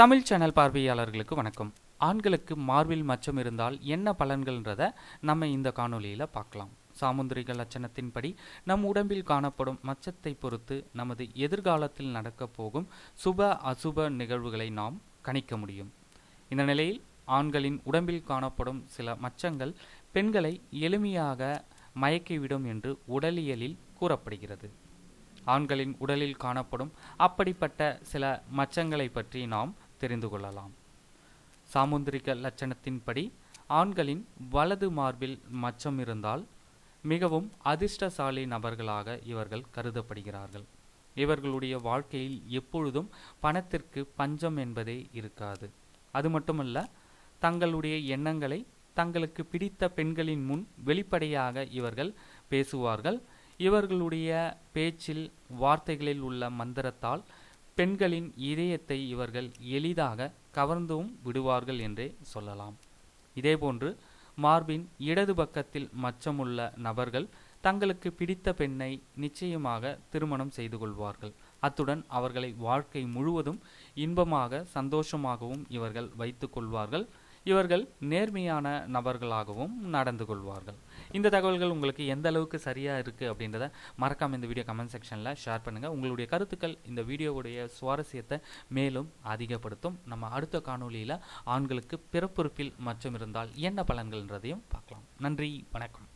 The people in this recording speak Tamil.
தமிழ் சேனல் பார்வையாளர்களுக்கு வணக்கம். ஆண்களுக்கு மார்பில் மச்சம் இருந்தால் என்ன பலன்கள்ன்றத நம்ம இந்த காணொலியில் பார்க்கலாம். சாமுந்திரிக லட்சணத்தின்படி நம் உடம்பில் காணப்படும் மச்சத்தை பொறுத்து நமது எதிர்காலத்தில் நடக்கப் போகும் சுப அசுப நிகழ்வுகளை நாம் கணிக்க முடியும். இந்த நிலையில் ஆண்களின் உடம்பில் காணப்படும் சில மச்சங்கள் பெண்களை எளிமையாக மயக்கிவிடும் என்று உடலியலில் கூறப்படுகிறது. ஆண்களின் உடலில் காணப்படும் அப்படிப்பட்ட சில மச்சங்களை பற்றி நாம் தெரிந்து கொள்ளலாம். சாமுந்திரிக லட்சணத்தின்படி ஆண்களின் வலது மார்பில் மச்சம் இருந்தால் மிகவும் அதிர்ஷ்டசாலி நபர்களாக இவர்கள் கருதப்படுகிறார்கள். இவர்களுடைய வாழ்க்கையில் எப்பொழுதும் பணத்திற்கு பஞ்சம் என்பதே இருக்காது. அது மட்டுமல்ல தங்களுடைய எண்ணங்களை தங்களுக்கு பிடித்த பெண்களின் முன் வெளிப்படையாக இவர்கள் பேசுவார்கள். இவர்களுடைய பேச்சில் வார்த்தைகளில் உள்ள மந்திரத்தால் பெண்களின் இதயத்தை இவர்கள் எளிதாக கவர்ந்தும் விடுவார்கள் என்றே சொல்லலாம். இதேபோன்று மார்பின் இடது பக்கத்தில் மச்சமுள்ள நபர்கள் தங்களுக்கு பிடித்த பெண்ணை நிச்சயமாக திருமணம் செய்து கொள்வார்கள். அத்துடன் அவர்களை வாழ்க்கை முழுவதும் இன்பமாக சந்தோஷமாகவும் இவர்கள் வைத்து கொள்வார்கள். இவர்கள் நேர்மையான நபர்களாகவும் நடந்து கொள்வார்கள். இந்த தகவல்கள் உங்களுக்கு எந்த அளவுக்கு சரியாக இருக்குது அப்படின்றத மறக்காமல் இந்த வீடியோ கமெண்ட் செக்ஷனில் ஷேர் பண்ணுங்கள் உங்களுடைய கருத்துக்கள் இந்த வீடியோவுடைய சுவாரஸ்யத்தை மேலும் அதிகப்படுத்தும். நம்ம அடுத்த காணொளியில் ஆண்களுக்கு பிறப்புறுப்பில் மச்சம் இருந்தால் என்ன பலன்கள்ன்றதையும் பார்க்கலாம். நன்றி வணக்கம்.